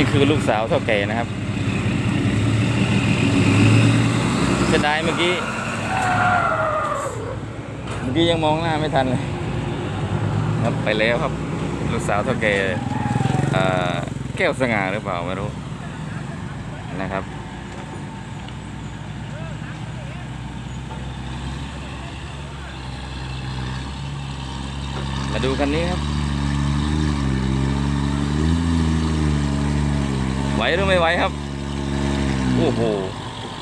นี่คือลูกสาวเท่าแก่นะครับเสียดายเมื่อกี้ เมื่อกี้ยังมองหน้าไม่ทันเลย ครับไปแล้วครับ ลูกสาวเท่าแก่แก้วสง่าหรือเปล่าไม่รู้นะครับมาดูคันนี้ครับ ไหวหรือไม่ไหวครับ โอ้โห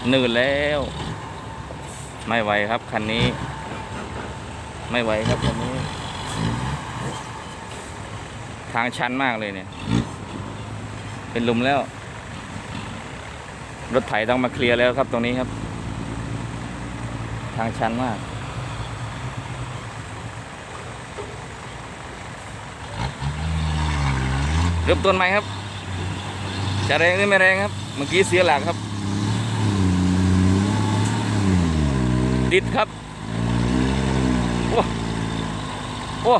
หนืดแล้ว ไม่ไหวครับคันนี้ ไม่ไหวครับคันนี้ ทางชันมากเลยเนี่ย เป็นลุมแล้ว รถไถต้องมาเคลียร์แล้วครับตรงนี้ครับ ทางชันมากเริ่มต้นใหม่ครับ จะแรงหรือไม่แรงครับ เมื่อกี้เสียหลักครับ ติดครับ โอ้โอ้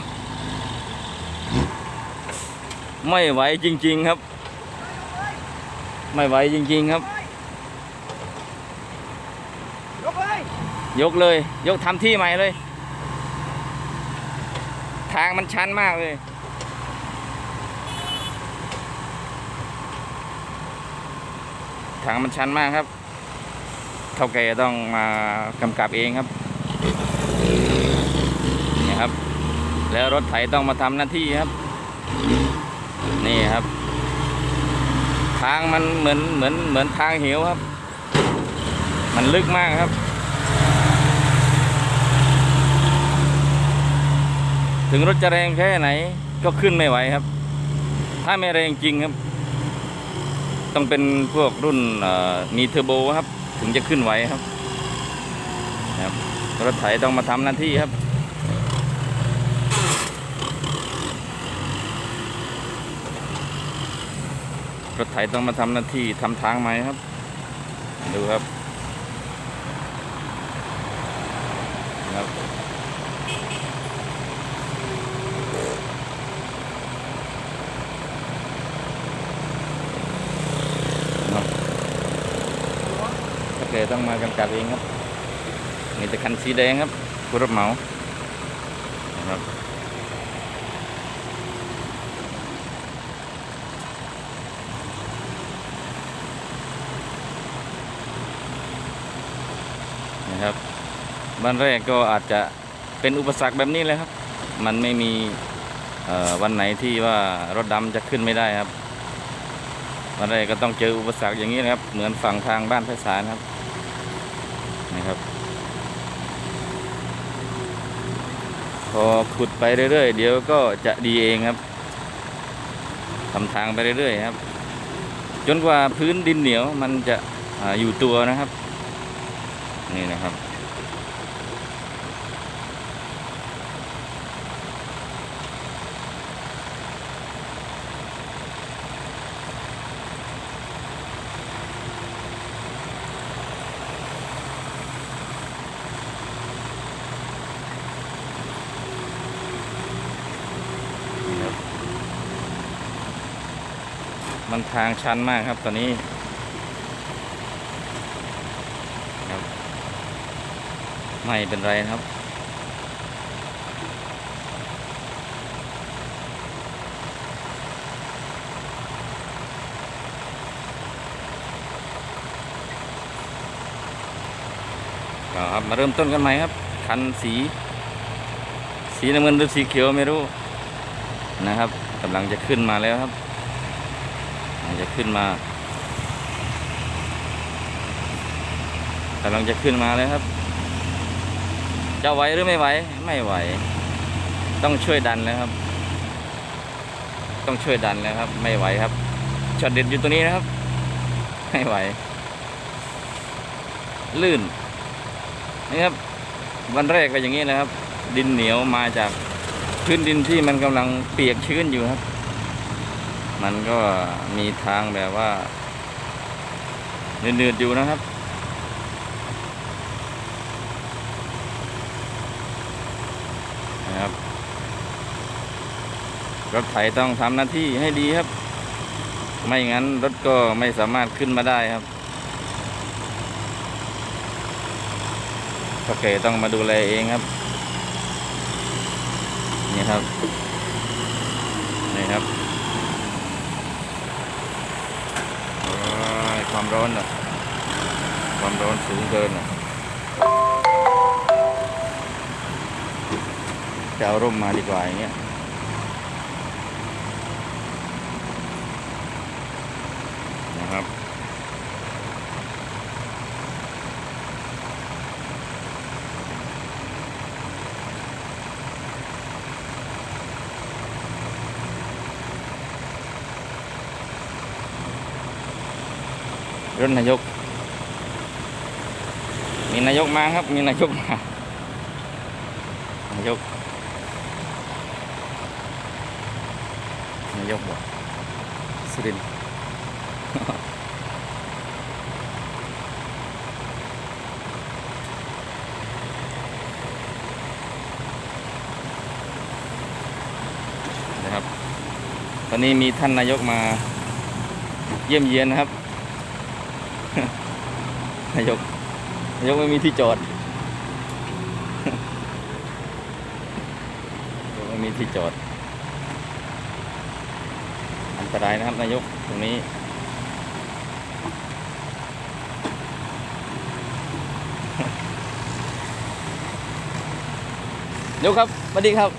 ไม่ไหวจริง ๆครับ ไม่ไหวจริง ๆ ครับ ยกเลย ยกเลย ยกทำที่ใหม่เลย ทางมันชันมากเลย ทางมันชันมากครับ เท่าแก่ต้องมากำกับเองครับนี่ครับ แล้วรถไถต้องมาทำหน้าที่ครับ นี่ครับ ทางมันเหมือนเหมือนเหมือนทางเหวครับ มันลึกมากครับ ถึงรถจะแรงแค่ไหนก็ขึ้นไม่ไหวครับ ถ้าไม่แรงจริงครับ ต้องเป็นพวกรุ่นมีเทอร์โบครับ ถึงจะขึ้นไหวครับนะครับรถไถต้องมาทำหน้าที่ครับรถไถต้องมาทำหน้าที่ทำทางใหมครับ ดูครับครับ โอเคต้องมากำกับเองครับมีแต่คันสีแดงครับผู้รับเหมานะครับนะครับบ้านแรกก็อาจจะเป็นอุปสรรคแบบนี้เลยครับ มันไม่มีวันไหนที่ว่ารถดำจะขึ้นไม่ได้ครับวันแรกก็ต้องเจออุปสรรคอย่างนี้นะครับ เหมือนฝั่งทางบ้านไพศาลครับ พ อขุดไปเรื่อยๆ เดี๋ยวก็จะดีเองครับทำทางไปเรื่อยๆครับ จนกว่าพื้นดินเหนียวมันจะออยู่ตัวนะครับ นี่นะครับ มันทางชันมากครับตอนนี้ครับไม่เป็นไรครับก็ครับมาเริ่มต้นกันใหม่ครับ คันสี สีน้ำเงินหรือสีเขียวไม่รู้นะครับกำลังจะขึ้นมาแล้วครับ จะขึ้นมากำลังจะขึ้นมาแล้วครับ จะไหวหรือไม่ไหว ไม่ไหว ต้องช่วยดันแล้วครับ ต้องช่วยดันแล้วครับ ไม่ไหวครับช็อตเด็ดอยู่ตรงนี้นะครับ ไม่ไหว ลื่นนี่ครับ วันแรกก็อย่างนี้นะครับ ดินเหนียวมาจากพื้นดินที่มันกำลังเปียกชื้นอยู่ครับ มันก็มีทางแบบว่าเนืดๆอยู่นะครับ นะครับ รถไถต้องทำหน้าที่ให้ดีครับ ไม่งั้นรถก็ไม่สามารถขึ้นมาได้ครับโอเคต้องมาดูแลเองครับ นี่ครับ นี่ครับโอ้ย ความร้อนนะความร้อนสูงเกินนะจะเอาร่มมาดีกว่าอย่างเงี้ยนะครับ รถนายก มีนายกมาครับ มีนายกมานายก นายกบอกสุรินนะครับ ตอนนี้มีท่านนายกมาเยี่ยมเยียนนะครับ นายกนายกไม่มีที่จอดนายกไม่มีที่จอด อันตรายนะครับนายกตรงนี้นายกครับสวัสดีครับ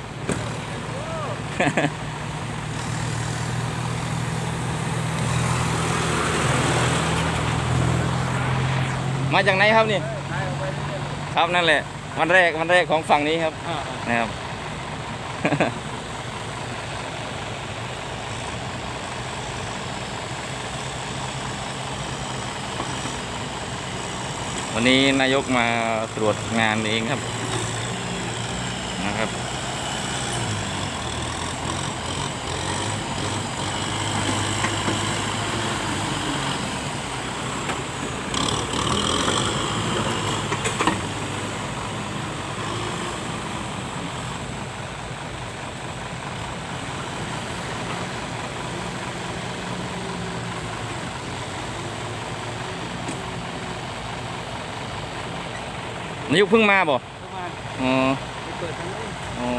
มาจากไหนครับนี่ ครับนั่นแหละวันแรกวันแรกของฝั่งนี้ครับนะครับวันนี้นายกมาตรวจงานเองครับนะครับ นายกเพิ่งมาบ่เข้ามาอ๋อไปเปิดทางนู้นอ๋อ